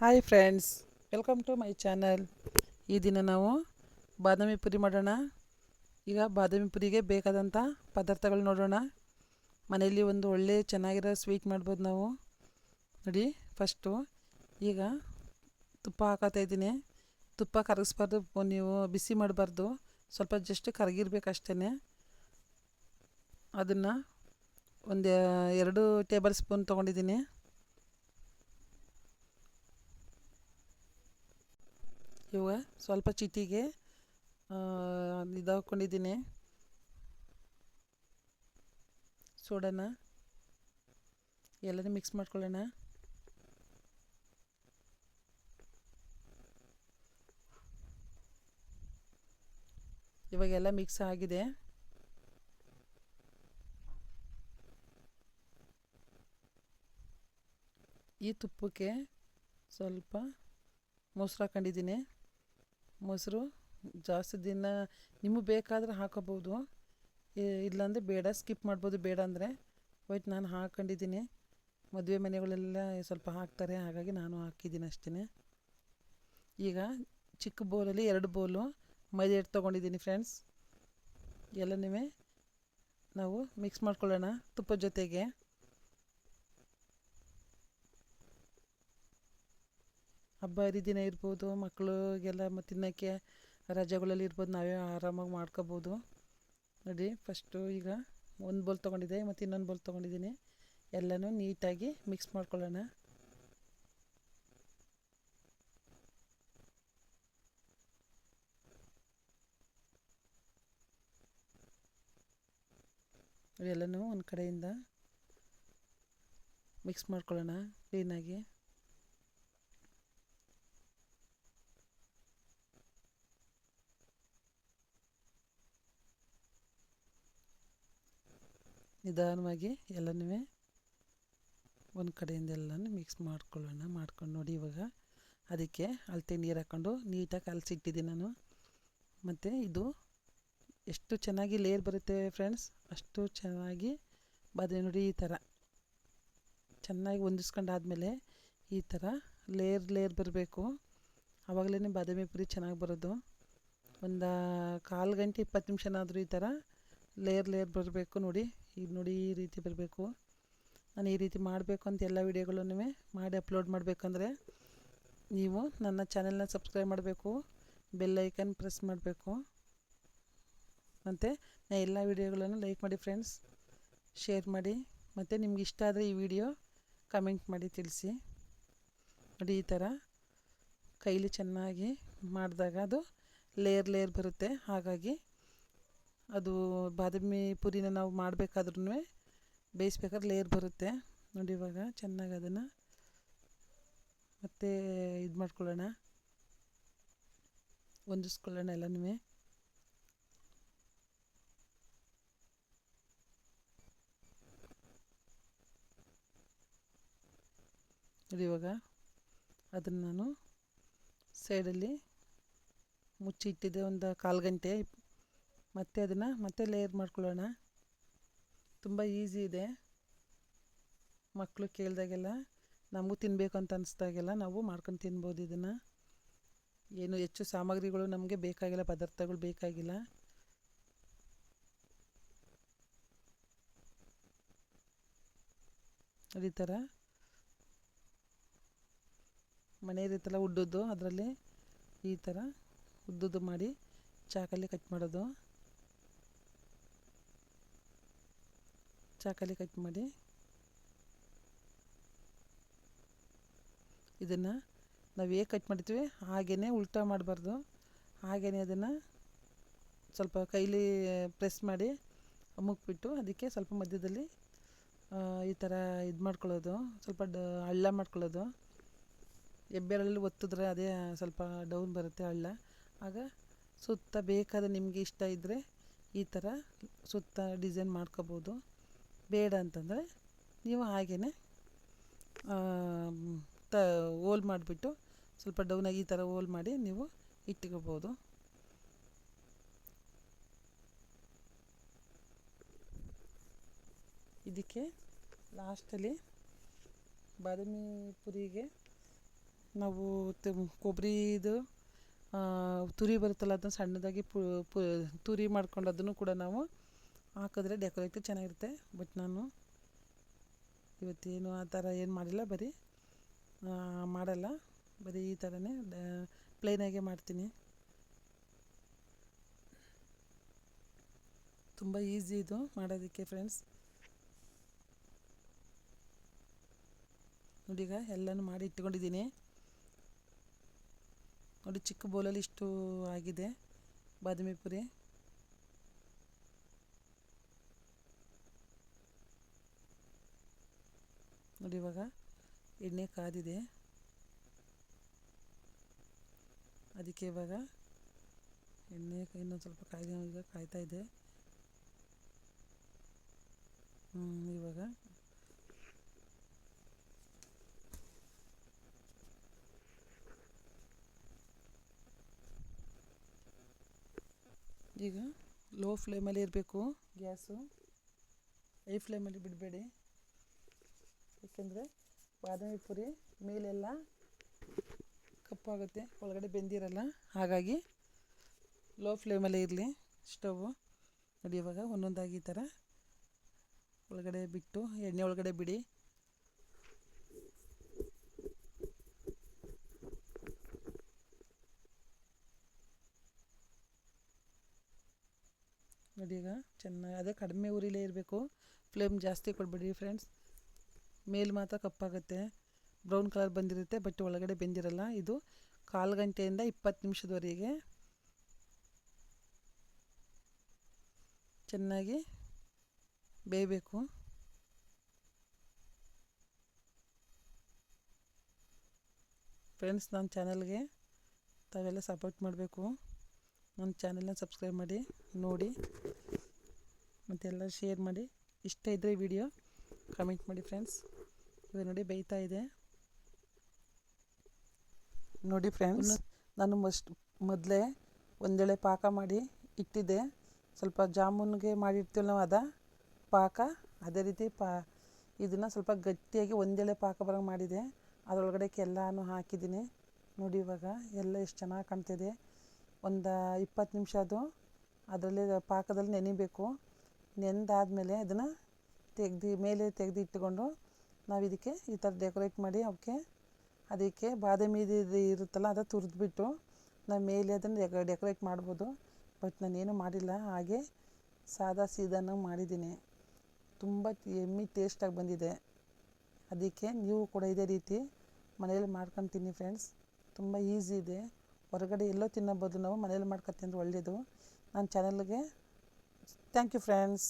Hi friends, welcome to my channel. ಈ ದಿನ ನಾವು ಬಾದಾಮಿ ಪುರಿ ಮಾಡೋಣ. ಈಗ ಬಾದಾಮಿ ಪುರಿಗೆ ಬೇಕಾದಂಥ ಪದಾರ್ಥಗಳು ನೋಡೋಣ. ಮನೆಯಲ್ಲಿ ಒಂದು ಒಳ್ಳೆ ಚೆನ್ನಾಗಿರೋ ಸ್ವೀಟ್ ಮಾಡ್ಬೋದು ನಾವು. ನೋಡಿ ಫಸ್ಟು ಈಗ ತುಪ್ಪ ಹಾಕತ್ತಾ ಇದ್ದೀನಿ. ತುಪ್ಪ ಕರಗಿಸ್ಬಾರ್ದು, ನೀವು ಬಿಸಿ ಮಾಡಬಾರ್ದು. ಸ್ವಲ್ಪ ಜಸ್ಟ್ ಕರಗಿರ್ಬೇಕಷ್ಟೇ ಅದನ್ನು ಒಂದು ಎರಡು ಟೇಬಲ್ ಸ್ಪೂನ್ ತೊಗೊಂಡಿದ್ದೀನಿ. ಇವಾಗ ಸ್ವಲ್ಪ ಚಿಟಿಗೆ. ಇದಾಕೊಂಡಿದ್ದೀನಿ ಸೋಡನ. ಎಲ್ಲನೂ ಮಿಕ್ಸ್ ಮಾಡ್ಕೊಳ್ಳೋಣ. ಇವಾಗೆಲ್ಲ ಮಿಕ್ಸ್ ಆಗಿದೆ. ಈ ತುಪ್ಪಕ್ಕೆ ಸ್ವಲ್ಪ ಮೊಸರು ಹಾಕೊಂಡಿದ್ದೀನಿ. ಮೊಸರು ಜಾಸ್ತಿ ದಿನ ನಿಮಗೆ ಬೇಕಾದರೆ ಹಾಕೋಬೋದು ಇಲ್ಲಾಂದರೆ ಬೇಡ, ಸ್ಕಿಪ್ ಮಾಡ್ಬೋದು, ಬೇಡ ಅಂದರೆ. ವೈಟ್ ನಾನು ಹಾಕೊಂಡಿದ್ದೀನಿ. ಮದುವೆ ಮನೆಗಳೆಲ್ಲ ಸ್ವಲ್ಪ ಹಾಕ್ತಾರೆ, ಹಾಗಾಗಿ ನಾನು ಹಾಕಿದ್ದೀನಿ ಅಷ್ಟೇ ಈಗ ಚಿಕ್ಕ ಬೌಲಲ್ಲಿ ಎರಡು ಬೌಲು ಮೈದಾ ಹಿಟ್ಟು ತೊಗೊಂಡಿದ್ದೀನಿ ಫ್ರೆಂಡ್ಸ್. ಎಲ್ಲನೂ ನಾವು ಮಿಕ್ಸ್ ಮಾಡ್ಕೊಳ್ಳೋಣ ತುಪ್ಪದ ಜೊತೆಗೆ. ಹಬ್ಬ ಹರಿದಿನ ಇರ್ಬೋದು ಮಕ್ಕಳಿಗೆಲ್ಲ ಮತ್ತು ತಿನ್ನೋಕ್ಕೆ ರಜೆಗಳಲ್ಲಿ ಇರ್ಬೋದು, ನಾವೇ ಆರಾಮಾಗಿ ಮಾಡ್ಕೋಬೋದು. ನೋಡಿ ಫಸ್ಟು ಈಗ ಒಂದು ಬೌಲ್ ತೊಗೊಂಡಿದ್ದೆ, ಮತ್ತು ಇನ್ನೊಂದು ಬೌಲ್ ತೊಗೊಂಡಿದ್ದೀನಿ. ಎಲ್ಲನೂ ನೀಟಾಗಿ ಮಿಕ್ಸ್ ಮಾಡ್ಕೊಳ್ಳೋಣ. ಎಲ್ಲನೂ ಒಂದು ಕಡೆಯಿಂದ ಮಿಕ್ಸ್ ಮಾಡ್ಕೊಳ್ಳೋಣ ಕ್ಲೀನಾಗಿ ನಿಧಾನವಾಗಿ ಎಲ್ಲನೂ ಒಂದು ಕಡೆಯಿಂದ ಎಲ್ಲನೂ ಮಿಕ್ಸ್ ಮಾಡ್ಕೊಳ್ಳೋಣ, ಮಾಡ್ಕೊಂಡು ನೋಡಿ ಇವಾಗ. ಅದಕ್ಕೆ ಅಳತೆ ನೀರು ಹಾಕ್ಕೊಂಡು ನೀಟಾಗಿ ಕಲಸಿಟ್ಟಿದ್ದೀನಿ ನಾನು. ಮತ್ತು ಇದು ಎಷ್ಟು ಚೆನ್ನಾಗಿ ಲೇಯರ್ ಬರುತ್ತೆ ಫ್ರೆಂಡ್ಸ್ ಅಷ್ಟು ಚೆನ್ನಾಗಿ ಬಾದಾಮಿ ನೋಡಿ ಈ ಥರ ಚೆನ್ನಾಗಿ ಹೊಂದಿಸ್ಕೊಂಡಾದ್ಮೇಲೆ ಈ ಥರ ಲೇಯರ್ ಲೇಯರ್ ಬರಬೇಕು. ಆವಾಗಲೇ ಬಾದಾಮಿ ಪುರಿ ಚೆನ್ನಾಗಿ ಬರೋದು. ಒಂದು ಕಾಲು ಗಂಟೆ ಇಪ್ಪತ್ತು ನಿಮಿಷನಾದರೂ ಈ ಥರ ಲೇಯರ್ ಲೇಯರ್ ಬರಬೇಕು ನೋಡಿ. ಈಗ ನೋಡಿ ಈ ರೀತಿ ಬರಬೇಕು. ನಾನು ಈ ರೀತಿ ಮಾಡಬೇಕು ಅಂತ ಎಲ್ಲ ವೀಡಿಯೋಗಳನ್ನು ಮಾಡಿ ಅಪ್ಲೋಡ್ ಮಾಡಬೇಕಂದ್ರೆ ನೀವು ನನ್ನ ಚಾನೆಲ್ನ ಸಬ್ಸ್ಕ್ರೈಬ್ ಮಾಡಬೇಕು. ಬೆಲ್ ಐಕನ್ ಪ್ರೆಸ್ ಮಾಡಬೇಕು. ಮತ್ತು ನಾನು ಎಲ್ಲ ವೀಡಿಯೋಗಳನ್ನು ಲೈಕ್ ಮಾಡಿ ಫ್ರೆಂಡ್ಸ್ ಶೇರ್ ಮಾಡಿ. ಮತ್ತು ನಿಮ್ಗೆ ಇಷ್ಟ ಆದರೆ ಈ ವಿಡಿಯೋ ಕಮೆಂಟ್ ಮಾಡಿ ತಿಳಿಸಿ. ನೋಡಿ ಈ ಥರ ಕೈಲಿ ಚೆನ್ನಾಗಿ ಮಾಡಿದಾಗ ಅದು ಲೇಯರ್ ಲೇಯರ್ ಬರುತ್ತೆ. ಹಾಗಾಗಿ ಅದು ಬಾದಾಮಿ ಪುರಿನ ನಾವು ಮಾಡಬೇಕಾದ್ರೂ ಬೇಯಿಸ್ಬೇಕಾದ್ರೆ ಲೇಯರ್ ಬರುತ್ತೆ. ನೋಡಿ ಇವಾಗ ಚೆನ್ನಾಗಿ ಅದನ್ನು. ಮತ್ತೆ ಇದು ಮಾಡ್ಕೊಳ್ಳೋಣ. ಹೊಂದಿಸ್ಕೊಳ್ಳೋಣ ಎಲ್ಲನೂ ನೋಡಿ ಇವಾಗ ಅದನ್ನು ನಾನು ಸೈಡಲ್ಲಿ ಮುಚ್ಚಿಟ್ಟಿದ್ದೆ ಒಂದು ಕಾಲು ಗಂಟೆ ಮತ್ತೆ ಅದನ್ನು ಮತ್ತೆ ಲೇಯರ್ ಮಾಡ್ಕೊಳ್ಳೋಣ. ತುಂಬ ಈಸಿ ಇದೆ. ಮಕ್ಕಳು ಕೇಳಿದಾಗೆಲ್ಲ ನಮಗೂ ತಿನ್ನಬೇಕು ಅಂತ ಅನಿಸ್ದಾಗೆಲ್ಲ ನಾವು ಮಾಡ್ಕೊಂಡು ತಿನ್ಬೋದು ಇದನ್ನು. ಏನು ಹೆಚ್ಚು ಸಾಮಗ್ರಿಗಳು ನಮಗೆ ಬೇಕಾಗಿಲ್ಲ, ಪದಾರ್ಥಗಳು ಬೇಕಾಗಿಲ್ಲ. ಅದೇ ಥರ ಮನೆಯಲ್ಲಿತ್ತಲ್ಲ ಉದ್ದದ್ದು ಅದರಲ್ಲಿ ಈ ಥರ ಉದ್ದದ್ದು ಮಾಡಿ ಚಾಕಲ್ಲಿ ಕಟ್ ಮಾಡೋದು. ಚಾಕಲ್ಲಿ ಕಟ್ ಮಾಡಿ. ಇದನ್ನು ನಾವು ಹೇಗೆ ಕಟ್ ಮಾಡ್ತೀವಿ? ಹಾಗೆಯೇ ಉಲ್ಟಾ ಮಾಡಬಾರ್ದು. ಹಾಗೆಯೇ ಅದನ್ನು ಸ್ವಲ್ಪ ಕೈಲಿ ಪ್ರೆಸ್ ಮಾಡಿ ಮುಗ್ಬಿಟ್ಟು ಅದಕ್ಕೆ ಸ್ವಲ್ಪ ಮಧ್ಯದಲ್ಲಿ ಈ ಥರ ಇದು ಮಾಡ್ಕೊಳ್ಳೋದು. ಸ್ವಲ್ಪ ಡ, ಹಳ್ಳ ಮಾಡ್ಕೊಳ್ಳೋದು. ಎಬ್ಬೆರಲ್ಲಿ ಒತ್ತಿದ್ರೆ ಅದೇ ಸ್ವಲ್ಪ ಡೌನ್ ಬರುತ್ತೆ ಹಳ್ಳ. ಆಗ ಸುತ್ತ ಬೇಕಾದ ನಿಮಗೆ ಇಷ್ಟ ಇದ್ದರೆ ಈ ಥರ ಸುತ್ತ ಡಿಸೈನ್ ಮಾಡ್ಕೋಬೋದು. ಬೇಡ ಅಂತಂದರೆ ನೀವು ಹಾಗೇ ತ, ಹೋಲ್ ಮಾಡಿಬಿಟ್ಟು ಸ್ವಲ್ಪ ಡೌನಾಗಿ ಈ ಥರ ಹೋಲ್ ಮಾಡಿ ನೀವು ಇಟ್ಕೋಬೋದು. ಇದಕ್ಕೆ ಲಾಸ್ಟಲ್ಲಿ ಬಾದಾಮಿ ಪುರಿಗೆ ನಾವು ಕೊಬ್ಬರಿದು ತುರಿ ಬರುತ್ತಲ್ಲ ಅದನ್ನು ಸಣ್ಣದಾಗಿ ಪು ಪು, ತುರಿ ಮಾಡ್ಕೊಂಡು ಅದನ್ನು ಕೂಡ ನಾವು ಹಾಕಿದ್ರೆ ಡೆಕೋರೇಟಿವ್ ಚೆನ್ನಾಗಿರುತ್ತೆ. ಬಟ್ ನಾನು ಇವತ್ತೇನು ಆ ಥರ ಏನು ಮಾಡಿಲ್ಲ, ಬರೀ ಮಾಡಲ್ಲ. ಬರೀ ಈ ಥರನೇ ಪ್ಲೇನಾಗೆ ಮಾಡ್ತೀನಿ. ತುಂಬ ಈಸಿ ಇದು ಮಾಡೋದಕ್ಕೆ ಫ್ರೆಂಡ್ಸ್ ನೋಡಿ ಈಗ ಎಲ್ಲನೂ ಮಾಡಿ ಇಟ್ಕೊಂಡಿದ್ದೀನಿ. ನೋಡಿ ಚಿಕ್ಕ ಬೌಲಲ್ಲಿ ಇಷ್ಟು ಆಗಿದೆ, ಬಾದಾಮಿ ಪುರಿ. ನೋಡಿ ಇವಾಗ. ಎಣ್ಣೆ ಕಾದಿದೆ. ಅದಕ್ಕೆ ಇವಾಗ ಎಣ್ಣೆ ಇನ್ನೊಂದು ಸ್ವಲ್ಪ ಕಾಯ್ದು ಈಗ ಕಾಯ್ತಾ ಇದೆ. ಇವಾಗ. ಈಗ ಲೋ ಫ್ಲೇಮಲ್ಲಿ ಇರಬೇಕು ಗ್ಯಾಸು. ಹೈ ಫ್ಲೇಮಲ್ಲಿ ಬಿಡಬೇಡಿ. ಏಕೆಂದರೆ ಬಾದಾಮಿ ಪುರಿ ಮೇಲೆಲ್ಲ ಕಪ್ಪಾಗುತ್ತೆ, ಒಳಗಡೆ ಬೆಂದಿರಲ್ಲ. ಹಾಗಾಗಿ ಲೋ ಫ್ಲೇಮಲ್ಲೇ ಇರಲಿ ಸ್ಟವ್ ನೋಡಿ ಇವಾಗ ಒಂದೊಂದಾಗಿ ಈ ಥರ ಒಳಗಡೆ ಬಿಟ್ಟು, ಎಣ್ಣೆ ಒಳಗಡೆ ಬಿಡಿ. ನೋಡಿ ಈಗ ಚೆನ್ನಾಗಿ, ಅದೇ ಕಡಿಮೆ ಉರಿಲೇ ಇರಬೇಕು. ಫ್ಲೇಮ್ ಜಾಸ್ತಿ ಕೊಡಬೇಡಿ ಫ್ರೆಂಡ್ಸ್ ಮೇಲ್ ಮಾತ್ರ ಕಪ್ಪಾಗುತ್ತೆ. ಬ್ರೌನ್ ಕಲರ್ ಬಂದಿರುತ್ತೆ, ಬಟ್ ಒಳಗಡೆ ಬೆಂದಿರಲ್ಲ. ಇದು ಕಾಲು ಗಂಟೆಯಿಂದ ಇಪ್ಪತ್ತು ನಿಮಿಷದವರೆಗೆ. ಚೆನ್ನಾಗಿ ಬೇಯಬೇಕು. ಫ್ರೆಂಡ್ಸ್, ನನ್ನ ಚಾನಲ್ಗೆ ತಾವೆಲ್ಲ ಸಪೋರ್ಟ್ ಮಾಡಬೇಕು. ನನ್ನ ಚಾನಲ್ನ ಸಬ್ಸ್ಕ್ರೈಬ್ ಮಾಡಿ, ನೋಡಿ. ಮತ್ತೆಲ್ಲ ಶೇರ್ ಮಾಡಿ. ಇಷ್ಟ ಇದ್ದರೆ ವಿಡಿಯೋ ಕಮೆಂಟ್ ಮಾಡಿ, ಫ್ರೆಂಡ್ಸ್. ಇವಾಗ ನೋಡಿ ಬೇಯ್ತಾ ಇದೆ. ನೋಡಿ ಫ್ರೆಂಡ್ಸ್ ನಾನು ಮಸ್ಟ್ ಮೊದಲೇ ಒಂದೆಳೆ ಪಾಕ ಮಾಡಿ ಇಟ್ಟಿದ್ದೆ. ಸ್ವಲ್ಪ ಜಾಮೂನ್ಗೆ ಮಾಡಿರ್ತೀವಲ್ಲ ನಾವು ಅದ ಪಾಕ ಅದೇ ರೀತಿ ಪಾ ಇದನ್ನು ಸ್ವಲ್ಪ ಗಟ್ಟಿಯಾಗಿ ಒಂದೆಳೆ ಪಾಕ ಬರೋಂಗೆ ಮಾಡಿದೆ. ಅದರೊಳಗಡೆ ಎಲ್ಲನೂ ಹಾಕಿದ್ದೀನಿ. ನೋಡಿ ಇವಾಗ ಎಲ್ಲ ಎಷ್ಟು ಚೆನ್ನಾಗಿ ಕಾಣ್ತಿದೆ. ಒಂದು ಇಪ್ಪತ್ತು ನಿಮಿಷ ಅದು. ಅದರಲ್ಲಿ ಪಾಕದಲ್ಲಿ ನೆನಿಬೇಕು. ನೆನೆದಾದ್ಮೇಲೆ ಅದನ್ನು ತೆಗ್ದು ಮೇಲೆ ತೆಗೆದು ಇಟ್ಕೊಂಡು ನಾವು ಇದಕ್ಕೆ ಈ ಥರ ಡೆಕೋರೇಟ್ ಮಾಡಿ ಅವಕ್ಕೆ ಅದಕ್ಕೆ ಬಾದಾಮಿ ಇದು ಇರುತ್ತಲ್ಲ ಅದು ತುರಿದ್ಬಿಟ್ಟು ನಾವು ಮೇಲೆ ಅದನ್ನು ಡೆಕೋರೇಟ್ ಮಾಡ್ಬೋದು. ಬಟ್ ನಾನೇನು ಮಾಡಿಲ್ಲ. ಹಾಗೆ ಸಾದಾ ಸೀದಾನು ಮಾಡಿದ್ದೀನಿ. ತುಂಬ ಎಮ್ಮಿ ಟೇಸ್ಟಾಗಿ ಬಂದಿದೆ. ಅದಕ್ಕೆ ನೀವು ಕೂಡ ಇದೇ ರೀತಿ ಮನೇಲಿ ಮಾಡ್ಕೊಂಡು ತಿನ್ನಿ ಫ್ರೆಂಡ್ಸ್ ತುಂಬ ಈಸಿ ಇದೆ. ಹೊರಗಡೆ ಎಲ್ಲೋ ತಿನ್ನೋ ಬದಲು ನಾವು. ಮನೇಲಿ ಮಾಡ್ಕೊಂಡು ತಿಂದ್ರೆ ಒಳ್ಳೆಯದು ನನ್ನ ಚಾನಲ್ಗೆ ಥ್ಯಾಂಕ್ ಯು ಫ್ರೆಂಡ್ಸ್